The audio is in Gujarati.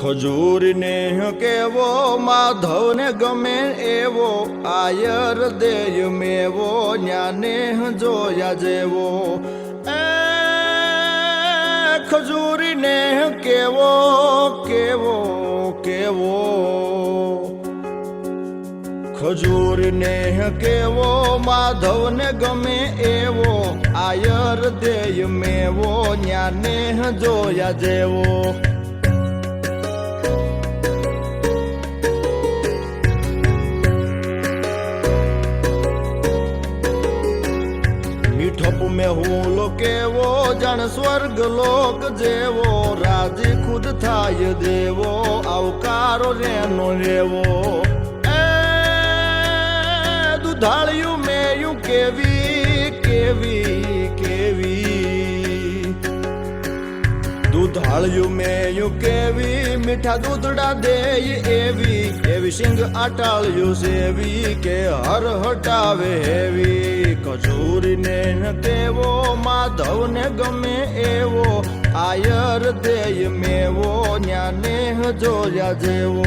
ખજૂરને કેવો, માધવને ગમે એવો, આયર દેય મેવો, ન્યાને જોયા જેવો. એ ખજૂરીને કેવો કેવો કેવો. ખજૂરને કેવો, માધવને ગમે એવો, આયર દેય મેવો, ન્યાને જોયા જેવો. મીઠપ મેં હું લોકેવો, જણ સ્વર્ગ લોક જેવો, રાજી ખુદ થાય દેવો, આવકારો રેનો રેવો એ દુધાળ્યું મેયું કેવી કેવી કેવી? દુધાળ્યું મેયું કેવી, મીઠા દૂધડા દેય એવી એવી સિંગ આટાળ્યું સેવી, કે હર હટાવે હેવી? કચૂરીને ન માધવ માધવને ગમે એવો આયર દેય મેવો ન્યાને જોયા જેવો.